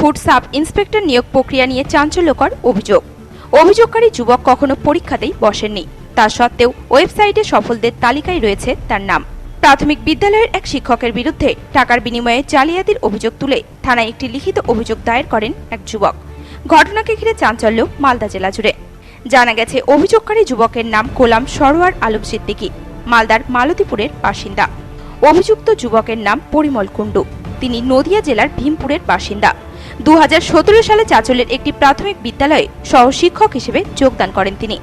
Food sub inspector নিয়োগ প্রক্রিয়া নিয়ে চাঞ্চল্যকর অভিযোগ। অভিযোগকারী যুবক কখনো পরীক্ষাতেই বসেননি। তা সত্ত্বেও ওয়েবসাইটে সফলদের তালিকায় রয়েছে তার নাম। প্রাথমিক বিদ্যালয়ের এক শিক্ষকের বিরুদ্ধে টাকার বিনিময়ে জালিয়াতির অভিযোগ তুলে থানায় একটি লিখিত অভিযোগ দায়ের করেন এক যুবক। ঘটনাকে ঘিরে চাঞ্চল্য মালদা জেলা জুড়ে। জানা গেছে, অভিযোগকারী যুবকের নাম কোলাম সরোয়ার আলম সিদ্দিকী, মালদার মালতীপুরের বাসিন্দা। অভিযুক্ত যুবকের নাম পরিমল কুণ্ডু। তিনি নদিয়া জেলার ভীমপুরের বাসিন্দা। দু হাজার সতেরো সালে চাচলের একটি প্রাথমিক বিদ্যালয়ে সহ শিক্ষক হিসেবে যোগদান করেন তিনি।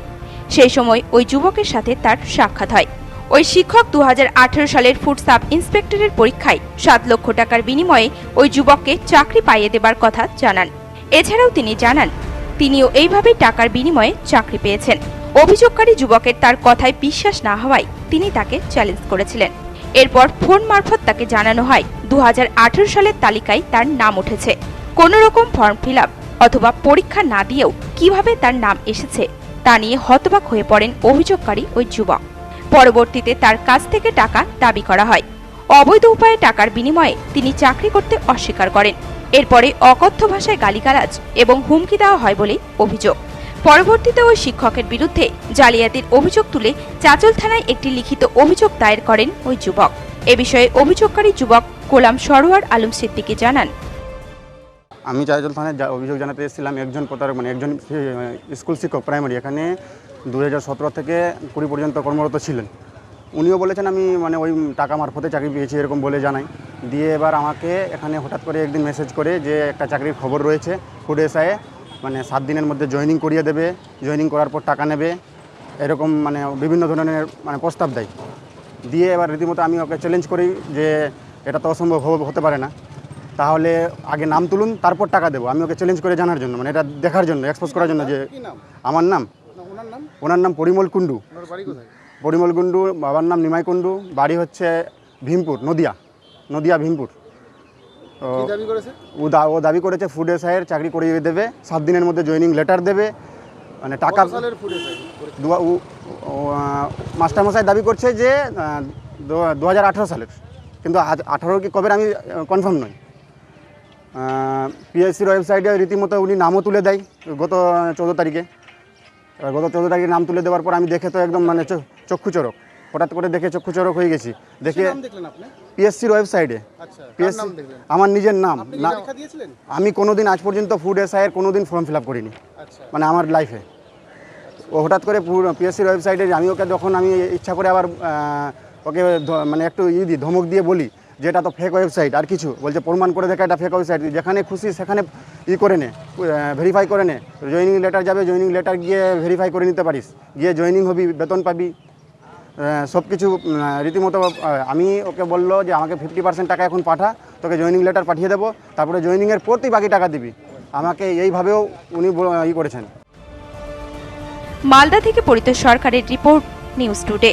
সেই সময় ওই যুবকের সাথে তার সাক্ষাৎ হয়। ওই শিক্ষক দুহাজার আঠারো সালের ফুড সাব ইন্সপেক্টরের পরীক্ষায় সাত লক্ষ টাকার বিনিময়ে ওই যুবককে চাকরি পাইয়ে দেবার কথা জানান। এছাড়াও তিনি জানান, তিনিও এইভাবেই টাকার বিনিময়ে চাকরি পেয়েছেন। অভিযোগকারী যুবকের তার কথায় বিশ্বাস না হওয়ায় তিনি তাকে চ্যালেঞ্জ করেছিলেন। এরপর ফোন মারফত তাকে জানানো হয় দু হাজার আঠেরো সালের তালিকায় তার নাম উঠেছে। কোনো রকম ফর্ম ফিল অথবা পরীক্ষা না দিয়েও কীভাবে তার নাম এসেছে তা নিয়ে হতবাক হয়ে পড়েন অভিযোগকারী ওই যুবক। পরবর্তীতে তার কাছ থেকে টাকা দাবি করা হয়। অবৈধ উপায়ে টাকার বিনিময়ে তিনি চাকরি করতে অস্বীকার করেন। এরপরে অকথ্য ভাষায় গালিগালাজ এবং হুমকি দেওয়া হয় বলে অভিযোগ। পরবর্তীতে ওই শিক্ষকের বিরুদ্ধে জালিয়াতির অভিযোগ তুলে চাচল থানায় একটি লিখিত অভিযোগ দায়ের করেন ওই যুবক। এ বিষয়ে অভিযোগকারী যুবক গোলাম সরোয়ার আলম সিদ্দিকী জানান আমি চাইজল থানায় অভিযোগ জানাতে এসেছিলাম, একজন প্রতারক মানে একজন স্কুল শিক্ষক প্রাইমারি এখানে দু হাজার সতেরো থেকে কুড়ি পর্যন্ত কর্মরত ছিলেন। উনিও বলেছেন, আমি মানে ওই টাকা মারফতে চাকরি পেয়েছি, এরকম বলে জানাই। দিয়ে এবার আমাকে এখানে হঠাৎ করে একদিন মেসেজ করে যে, একটা চাকরির খবর রয়েছে ফুড মানে সাত দিনের মধ্যে জয়েনিং করিয়ে দেবে জয়েনিং করার পর টাকা নেবে। এরকম মানে বিভিন্ন ধরনের মানে প্রস্তাব দেয়। দিয়ে এবার রীতিমতো আমি ওকে চ্যালেঞ্জ করি যে, এটা তো অসম্ভব হতে পারে না। তাহলে আগে নাম তুলুন তারপর টাকা দেবো। আমি ওকে চ্যালেঞ্জ করে জানার জন্য মানে এটা দেখার জন্য এক্সপোজ করার জন্য যে আমার নাম? ওনার নাম? পরিমল কুণ্ডু। পরিমল কুণ্ডু বাবার নাম নিমাই কুণ্ডু বাড়ি হচ্ছে ভীমপুর নদিয়া নদিয়া ভীমপুর। ও দা- ও দাবি করেছে ফুড এসআইয়ের চাকরি করিয়ে দেবে সাত দিনের মধ্যে জয়েনিং লেটার দেবে মানে টাকা মাস্টারমশাই দাবি করছে যে দু হাজার আঠারো সালের। কিন্তু আজ আঠারো কি কবে আমি কনফার্ম নই। পিএসসির ওয়েবসাইটে রীতিমতো উনি নামও তুলে দেয় গত চৌদ্দ তারিখে। গত চৌদ্দ তারিখে নাম তুলে দেওয়ার পর আমি দেখে তো একদম মানে চো- চক্ষু চরক হঠাৎ করে দেখে চক্ষু চরক হয়ে গেছি। দেখে পিএসসির ওয়েবসাইটে পিএসসি আমার নিজের নাম। না আমি কোনোদিন আজ পর্যন্ত ফুড এসআইয়ের কোনোদিন ফর্ম ফিল আপ করিনি। মানে আমার লাইফে ও হঠাৎ করে পিএসসির ওয়েবসাইটে আমি ওকে যখন আমি ইচ্ছা করে আবার ওকে মানে একটু ই দিই ধমক দিয়ে বলি যে এটা তো ফেক ওয়েবসাইট আর কিছু। বলছে, প্রমাণ করে দেখা, এটা ফেক ওয়েবসাইট যেখানে খুশি, সেখানে ই করে নে ভেরিফাই করে নে। জয়েনিং লেটার যাবে জয়েনিং লেটার গিয়ে ভেরিফাই করে নিতে পারিস। গিয়ে জয়েনিং হবি, বেতন পাবি। সব কিছু রীতিমতো আমি ওকে বলল যে, আমাকে ফিফটি পার্সেন্ট টাকা এখন পাঠা, তোকে জয়েনিং লেটার পাঠিয়ে দেবো। তারপরে জয়েনিংয়ের প্রতি বাকি টাকা দিবি। আমাকে এইভাবেও উনি ই করেছেন। মালদা থেকে পরিত সরকারের রিপোর্ট, নিউজ টুডে।